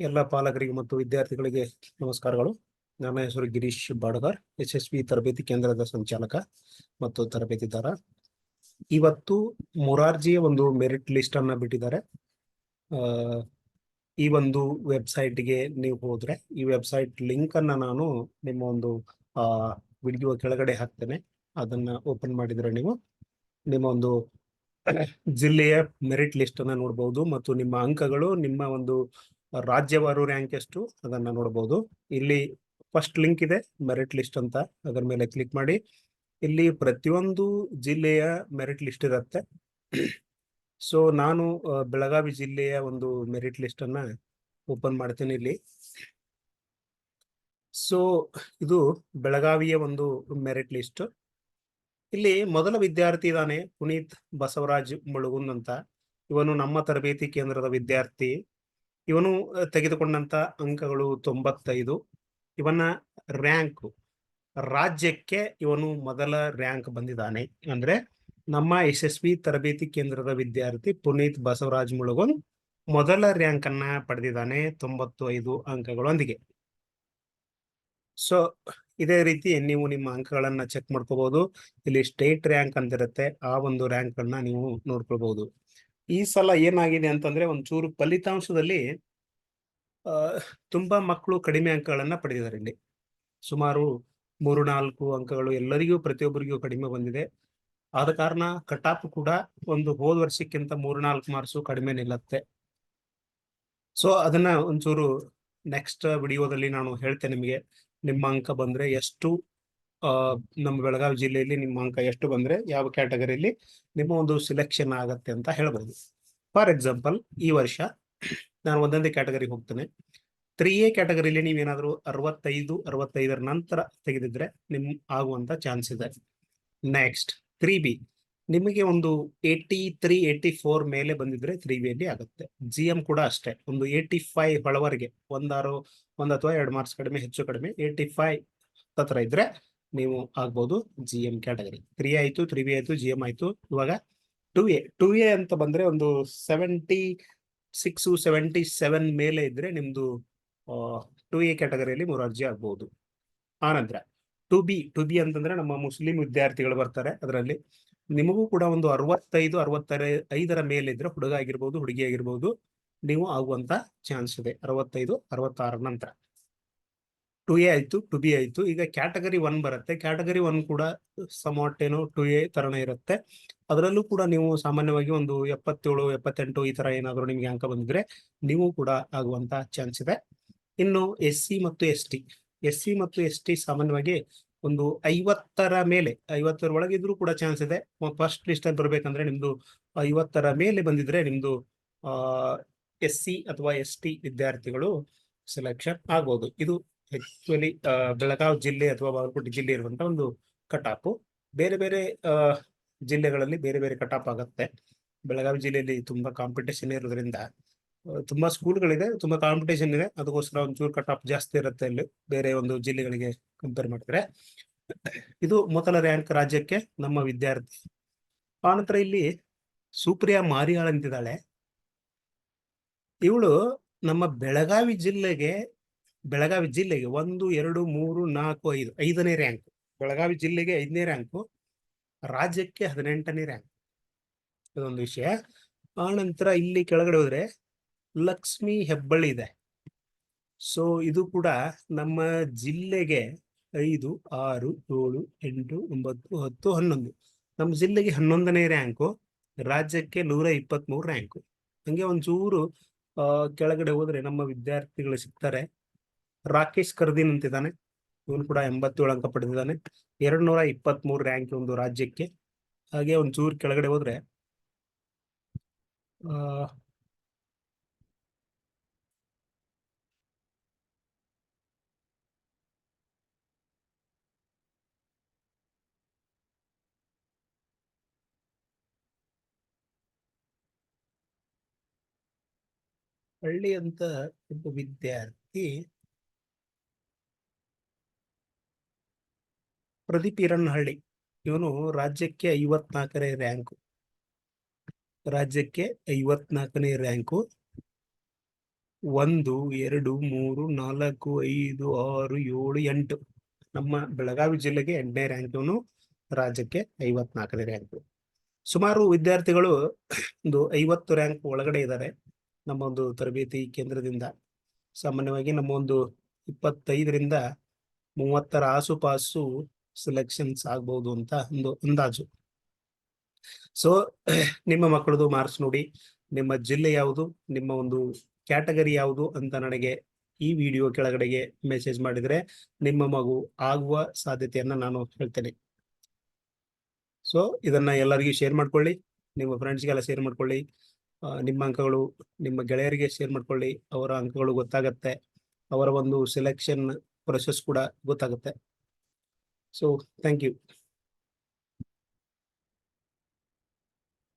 ಎಲ್ಲ ಪಾಲಕರಿಗೆ ಮತ್ತು ವಿದ್ಯಾರ್ಥಿಗಳಿಗೆ ನಮಸ್ಕಾರಗಳು. ನನ್ನ ಹೆಸರು Girish Badagar S S B ತರಬೇತಿ ಕೇಂದ್ರದ ಸಂಚಾಲಕ ಮತ್ತು ತರಬೇತಿದಾರ. ಇವತ್ತು ಮೊರಾರ್ಜಿಯ ಒಂದು ಮೆರಿಟ್ ಲಿಸ್ಟ್ ಅನ್ನ ಬಿಟ್ಟಿದ್ದಾರೆ ಈ ಒಂದು ವೆಬ್ಸೈಟ್ಗೆ ನೀವು ಹೋದ್ರೆ ಈ ವೆಬ್ಸೈಟ್ ಲಿಂಕ್ ಅನ್ನ ನಾನು ನಿಮ್ಮ ಒಂದು ವಿಡಿಯೋ ಕೆಳಗಡೆ ಹಾಕ್ತೇನೆ. ಅದನ್ನ ಓಪನ್ ಮಾಡಿದ್ರೆ ನೀವು ನಿಮ್ಮ ಒಂದು ಜಿಲ್ಲೆಯ ಮೆರಿಟ್ ಲಿಸ್ಟ್ ಅನ್ನ ನೋಡಬಹುದು ಮತ್ತು ನಿಮ್ಮ ಅಂಕಗಳು, ನಿಮ್ಮ ಒಂದು ರಾಜ್ಯವಾರು ರ್ಯಾಂಕ್ ಎಷ್ಟು ಅದನ್ನ ನೋಡಬಹುದು ಇಲ್ಲಿ ಫಸ್ಟ್ ಲಿಂಕ್ ಇದೆ ಮೆರಿಟ್ ಲಿಸ್ಟ್ ಅಂತ ಅದರ ಮೇಲೆ ಕ್ಲಿಕ್ ಮಾಡಿ. ಇಲ್ಲಿ ಪ್ರತಿಯೊಂದು ಜಿಲ್ಲೆಯ ಮೆರಿಟ್ ಲಿಸ್ಟ್ ಇರುತ್ತೆ. ಸೊ ನಾನು ಬೆಳಗಾವಿ ಜಿಲ್ಲೆಯ ಒಂದು ಮೆರಿಟ್ ಲಿಸ್ಟ್ ಅನ್ನ ಓಪನ್ ಮಾಡ್ತೀನಿ ಇಲ್ಲಿ. ಸೊ ಇದು ಬೆಳಗಾವಿಯ ಒಂದು ಮೆರಿಟ್ ಲಿಸ್ಟ್ ಇಲ್ಲಿ ಮೊದಲ ವಿದ್ಯಾರ್ಥಿ ಇದ್ದಾನೆ ಪುನೀತ್ ಬಸವರಾಜ್ ಮುಳುಗುಂದ್ ಅಂತ. ಇವನು ನಮ್ಮ ತರಬೇತಿ ಕೇಂದ್ರದ ವಿದ್ಯಾರ್ಥಿ. ಇವನು ತೆಗೆದುಕೊಂಡಂತ ಅಂಕಗಳು ತೊಂಬತ್ತೈದು. ಇವನ ರ್ಯಾಂಕ್ ರಾಜ್ಯಕ್ಕೆ ಇವನು ಮೊದಲ ರ್ಯಾಂಕ್ ಬಂದಿದ್ದಾನೆ. ಅಂದ್ರೆ ನಮ್ಮ ಯಶಸ್ವಿ ತರಬೇತಿ ಕೇಂದ್ರದ ವಿದ್ಯಾರ್ಥಿ ಪುನೀತ್ ಬಸವರಾಜ್ ಮುಳುಗೋನ್ ಮೊದಲ ರ್ಯಾಂಕ್ ಅನ್ನ ಪಡೆದಿದ್ದಾನೆ ತೊಂಬತ್ತು ಐದು ಅಂಕಗಳೊಂದಿಗೆ. ಸೊ ಇದೇ ರೀತಿ ನೀವು ನಿಮ್ಮ ಅಂಕಗಳನ್ನ ಚೆಕ್ ಮಾಡ್ಕೋಬಹುದು ಇಲ್ಲಿ ಸ್ಟೇಟ್ ರ್ಯಾಂಕ್ ಅಂತಿರುತ್ತೆ. ಆ ಒಂದು ರ್ಯಾಂಕ್ ಅನ್ನ ನೀವು ನೋಡ್ಕೊಳ್ಬಹುದು ಈ ಸಲ ಏನಾಗಿದೆ ಅಂತಂದ್ರೆ ಒಂಚೂರು ಫಲಿತಾಂಶದಲ್ಲಿ ತುಂಬಾ ಮಕ್ಕಳು ಕಡಿಮೆ ಅಂಕಗಳನ್ನ ಪಡೆದಿದ್ದಾರೆ ಇಲ್ಲಿ. ಸುಮಾರು ಮೂರು ನಾಲ್ಕು ಅಂಕಗಳು ಎಲ್ಲರಿಗೂ, ಪ್ರತಿಯೊಬ್ಬರಿಗೂ ಕಡಿಮೆ ಬಂದಿದೆ. ಆದ ಕಾರಣ ಕಟಾಪ್ ಕೂಡ ಒಂದು ಹೋದ ವರ್ಷಕ್ಕಿಂತ ಮೂರು ನಾಲ್ಕು ಮಾರ್ಕ್ಸು ಕಡಿಮೆ ನಿಲ್ಲತ್ತೆ. ಸೊ ಅದನ್ನ ಒಂಚೂರು ನೆಕ್ಸ್ಟ್ ವಿಡಿಯೋದಲ್ಲಿ ನಾನು ಹೇಳ್ತೇನೆ ನಿಮಗೆ. ನಿಮ್ಮ ಅಂಕ ಬಂದ್ರೆ ಎಷ್ಟು ನಮ್ಮ ಬೆಳಗಾವಿ ಜಿಲ್ಲೆಯಲ್ಲಿ ನಿಮ್ಮ ಅಂಕ ಎಷ್ಟು ಬಂದ್ರೆ ಯಾವ ಕ್ಯಾಟಗರಿಯಲ್ಲಿ ನಿಮ್ಮ ಒಂದು ಸಿಲೆಕ್ಷನ್ ಆಗತ್ತೆ ಅಂತ ಹೇಳ್ಬೋದು. ಫಾರ್ ಎಕ್ಸಾಂಪಲ್ ಈ ವರ್ಷ ನಾನು ಒಂದೊಂದೇ ಕ್ಯಾಟಗರಿಗೆ ಹೋಗ್ತೇನೆ. ತ್ರೀ ಎ ಕ್ಯಾಟಗರಿಲಿ ನೀವೇನಾದ್ರೂ ಅರವತ್ತೈದು, ಅರವತ್ತೈದರ ನಂತರ ತೆಗೆದಿದ್ರೆ ನಿಮ್ ಆಗುವಂತ ಚಾನ್ಸ್ ಇದೆ. ನೆಕ್ಸ್ಟ್ ತ್ರೀ ಬಿ ನಿಮಗೆ ಒಂದು ಏಟಿ ತ್ರೀ ಏಟಿ ಫೋರ್ ಮೇಲೆ ಬಂದಿದ್ರೆ ತ್ರೀ ಬಿಯಲ್ಲಿ ಆಗುತ್ತೆ. ಜಿ ಎಂ ಕೂಡ ಅಷ್ಟೇ. ಒಂದು ಏಯ್ಟಿ ಫೈವ್ ಒಳವರೆಗೆ ಒಂದಾರು, ಒಂದು ಅಥವಾ ಎರಡು ಮಾರ್ಕ್ಸ್ ಕಡಿಮೆ, ಹೆಚ್ಚು ಕಡಿಮೆ ಏಯ್ಟಿ ಫೈವ್ ಹತ್ರ ಇದ್ರೆ ನೀವು ಆಗ್ಬೋದು ಜಿ ಎಂ ಕ್ಯಾಟಗರಿ ತ್ರೀ ಆಯ್ತು ತ್ರೀ ಬಿ ಆಯ್ತು ಜಿ ಎಂ ಆಯ್ತು. ಇವಾಗ ಟು ಎ ಟು ಎ ಅಂತ ಬಂದ್ರೆ ಒಂದು ಸೆವೆಂಟಿ ಸಿಕ್ಸ್ ಸೆವೆಂಟಿ ಸೆವೆನ್ ಮೇಲೆ ಇದ್ರೆ ನಿಮ್ದು ಟು ಎ ಕ್ಯಾಟಗರಿಯಲ್ಲಿ ಮೂರು ಅರ್ಜಿ ಆಗ್ಬಹುದು ಆನಂತರ ಟು ಬಿ ಟು ಬಿ ಅಂತಂದ್ರೆ ನಮ್ಮ ಮುಸ್ಲಿಂ ವಿದ್ಯಾರ್ಥಿಗಳು ಬರ್ತಾರೆ ಅದರಲ್ಲಿ. ನಿಮಗೂ ಕೂಡ ಒಂದು ಅರವತ್ತೈದು, ಅರವತ್ತರ, ಐದರ ಮೇಲೆ ಇದ್ರೆ ಹುಡುಗ ಆಗಿರ್ಬೋದು, ಹುಡುಗಿ ಆಗಿರ್ಬೋದು, ನೀವು ಆಗುವಂತ ಚಾನ್ಸ್ ಇದೆ. ಅರವತ್ತೈದು ಅರವತ್ತಾರ ನಂತರ. ಟು ಎ ಆಯ್ತು ಟು ಬಿ ಆಯ್ತು. ಈಗ ಕ್ಯಾಟಗರಿ ಒನ್ ಬರುತ್ತೆ. ಕ್ಯಾಟಗರಿ ಒನ್ ಕೂಡ ಸಮವಾಟ್ ಏನು ಟು ಎ ತರನೇ ಇರುತ್ತೆ. ಅದರಲ್ಲೂ ಕೂಡ ನೀವು ಸಾಮಾನ್ಯವಾಗಿ ಒಂದು ಎಪ್ಪತ್ತೇಳು, ಎಪ್ಪತ್ತೆಂಟು ಈ ತರ ಏನಾದರೂ ನಿಮಗೆ ಅಂಕ ಬಂದಿದ್ರೆ ನೀವು ಕೂಡ ಆಗುವಂತ ಚಾನ್ಸ್ ಇದೆ. ಇನ್ನು ಎಸ್ ಸಿ ಮತ್ತು ಎಸ್ ಟಿ ಎಸ್ ಸಿ ಮತ್ತು ಎಸ್ ಟಿ ಸಾಮಾನ್ಯವಾಗಿ ಒಂದು ಐವತ್ತರ ಮೇಲೆ, ಐವತ್ತರ ಒಳಗಿದ್ರು ಕೂಡ ಚಾನ್ಸ್ ಇದೆ. ಫಸ್ಟ್ ಲಿಸ್ಟ್ ಅಲ್ಲಿ ಬರ್ಬೇಕಂದ್ರೆ ನಿಮ್ದು ಐವತ್ತರ ಮೇಲೆ ಬಂದಿದ್ರೆ ನಿಮ್ದು, ಆ ಎಸ್ ಸಿ ಅಥವಾ ಎಸ್ ಟಿ ವಿದ್ಯಾರ್ಥಿಗಳು ಸೆಲೆಕ್ಷನ್ ಆಗ್ಬೋದು. ಇದು ಆಕ್ಚುಲಿ ಬೆಳಗಾವಿ ಜಿಲ್ಲೆ ಅಥವಾ ಬಾಗಲಕೋಟೆ ಜಿಲ್ಲೆ ಇರುವಂತ ಒಂದು ಕಟಾಪು. ಬೇರೆ ಬೇರೆ ಜಿಲ್ಲೆಗಳಲ್ಲಿ ಬೇರೆ ಬೇರೆ ಕಟಾಪ್ ಆಗುತ್ತೆ. ಬೆಳಗಾವಿ ಜಿಲ್ಲೆಯಲ್ಲಿ ತುಂಬಾ ಕಾಂಪಿಟೇಷನ್ ಇರೋದ್ರಿಂದ ತುಂಬಾ ಸ್ಕೂಲ್ಗಳಿದೆ ತುಂಬಾ ಕಾಂಪಿಟೇಷನ್ ಇದೆ. ಅದಕ್ಕೋಸ್ಕರ ಒಂಚೂರು ಕಟಾಪ್ ಜಾಸ್ತಿ ಇರುತ್ತೆ ಅಲ್ಲಿ ಬೇರೆ ಒಂದು ಜಿಲ್ಲೆಗಳಿಗೆ ಕಂಪೇರ್ ಮಾಡಿದ್ರೆ ಇದು ಮೊದಲ ರ್ಯಾಂಕ್ ರಾಜ್ಯಕ್ಕೆ ನಮ್ಮ ವಿದ್ಯಾರ್ಥಿ. ಆನಂತರ ಇಲ್ಲಿ ಸುಪ್ರಿಯಾ ಮಾರಿಯಾಳ್ ಅಂತಿದ್ದಾಳೆ. ಇವಳು ನಮ್ಮ ಬೆಳಗಾವಿ ಜಿಲ್ಲೆಗೆ ಬೆಳಗಾವಿ ಜಿಲ್ಲೆಗೆ ಒಂದು, ಎರಡು, ಮೂರು, ನಾಲ್ಕು, ಐದು, ಐದನೇ ರ್ಯಾಂಕ್ ಬೆಳಗಾವಿ ಜಿಲ್ಲೆಗೆ ಐದನೇ ರ್ಯಾಂಕು ರಾಜ್ಯಕ್ಕೆ ಹದಿನೆಂಟನೇ ರ್ಯಾಂಕ್ ಇದೊಂದು ವಿಷಯ. ಆನಂತರ ಇಲ್ಲಿ ಕೆಳಗಡೆ ಹೋದ್ರೆ ಲಕ್ಷ್ಮಿ ಹೆಬ್ಬಳ್ಳಿ ಇದೆ. ಸೊ ಇದು ಕೂಡ ನಮ್ಮ ಜಿಲ್ಲೆಗೆ ಐದು, ಆರು, ಏಳು, ಎಂಟು, ಒಂಬತ್ತು, ಹತ್ತು, ಹನ್ನೊಂದು. ನಮ್ಮ ಜಿಲ್ಲೆಗೆ ಹನ್ನೊಂದನೇ ರ್ಯಾಂಕು ರಾಜ್ಯಕ್ಕೆ ನೂರ ಇಪ್ಪತ್ತ್ ಮೂರು ರ್ಯಾಂಕು ಹಂಗೆ ಒಂಚೂರು ಕೆಳಗಡೆ ಹೋದ್ರೆ ನಮ್ಮ ವಿದ್ಯಾರ್ಥಿಗಳು ಸಿಗ್ತಾರೆ. ರಾಕೇಶ್ ಕರ್ದಿನ್ ಅಂತಿದ್ದಾನೆ ಇವನು ಕೂಡ ಎಂಬತ್ತೇಳು ಅಂಕ ಪಡೆದಿದ್ದಾನೆ. ಎರಡ್ ನೂರ ಇಪ್ಪತ್ತ್ ಮೂರು ರ್ಯಾಂಕ್ ಒಂದು ರಾಜ್ಯಕ್ಕೆ. ಹಾಗೆ ಒಂದು ಚೂರ್ ಕೆಳಗಡೆ ಹೋದ್ರೆ ಹಳ್ಳಿ ಅಂತ ಒಬ್ಬ ವಿದ್ಯಾರ್ಥಿ ಪ್ರದೀಪ್ ಈರಣ್ಣಹಳ್ಳಿ ಇವನು ರಾಜ್ಯಕ್ಕೆ ಐವತ್ನಾಲ್ಕನೇ ರ್ಯಾಂಕು. ರಾಜ್ಯಕ್ಕೆ ಐವತ್ನಾಲ್ಕನೇ ರ್ಯಾಂಕು. ಒಂದು, ಎರಡು, ಮೂರು, ನಾಲ್ಕು, ಐದು, ಆರು, ಏಳು, ಎಂಟು. ನಮ್ಮ ಬೆಳಗಾವಿ ಜಿಲ್ಲೆಗೆ ಎಂಟನೇ ರ್ಯಾಂಕ್. ಇವನು ರಾಜ್ಯಕ್ಕೆ ಐವತ್ನಾಲ್ಕನೇ ರ್ಯಾಂಕ್. ಸುಮಾರು ವಿದ್ಯಾರ್ಥಿಗಳು ಒಂದು ಐವತ್ತು ರ್ಯಾಂಕ್ ಒಳಗಡೆ ಇದ್ದಾರೆ ನಮ್ಮ ಒಂದು ತರಬೇತಿ ಕೇಂದ್ರದಿಂದ. ಸಾಮಾನ್ಯವಾಗಿ ನಮ್ಮ ಒಂದು ಇಪ್ಪತ್ತೈದರಿಂದ ಮೂವತ್ತರ ಆಸುಪಾಸು ಸೆಲೆಕ್ಷನ್ಸ್ ಆಗ್ಬಹುದು ಅಂತ ಒಂದು ಅಂದಾಜು. ಸೊ ನಿಮ್ಮ ಮಕ್ಕಳದು ಮಾರ್ಕ್ಸ್ ನೋಡಿ, ನಿಮ್ಮ ಜಿಲ್ಲೆ ಯಾವುದು, ನಿಮ್ಮ ಒಂದು ಕ್ಯಾಟಗರಿ ಯಾವುದು ಅಂತ ನನಗೆ ಈ ವಿಡಿಯೋ ಕೆಳಗಡೆಗೆ ಮೆಸೇಜ್ ಮಾಡಿದ್ರೆ ನಿಮ್ಮ ಮಗು ಆಗುವ ಸಾಧ್ಯತೆಯನ್ನ ನಾನು ಹೇಳ್ತೇನೆ. ಸೊ ಇದನ್ನ ಎಲ್ಲರಿಗೂ ಶೇರ್ ಮಾಡ್ಕೊಳ್ಳಿ, ನಿಮ್ಮ ಫ್ರೆಂಡ್ಸ್ಗೆಲ್ಲ ಶೇರ್ ಮಾಡ್ಕೊಳ್ಳಿ ನಿಮ್ಮ ಅಂಕಗಳು, ನಿಮ್ಮ ಗೆಳೆಯರಿಗೆ ಶೇರ್ ಮಾಡ್ಕೊಳ್ಳಿ, ಅವರ ಅಂಕಗಳು ಗೊತ್ತಾಗತ್ತೆ, ಅವರ ಒಂದು ಸೆಲೆಕ್ಷನ್ ಪ್ರೊಸೆಸ್ ಕೂಡ ಗೊತ್ತಾಗುತ್ತೆ. So thank you.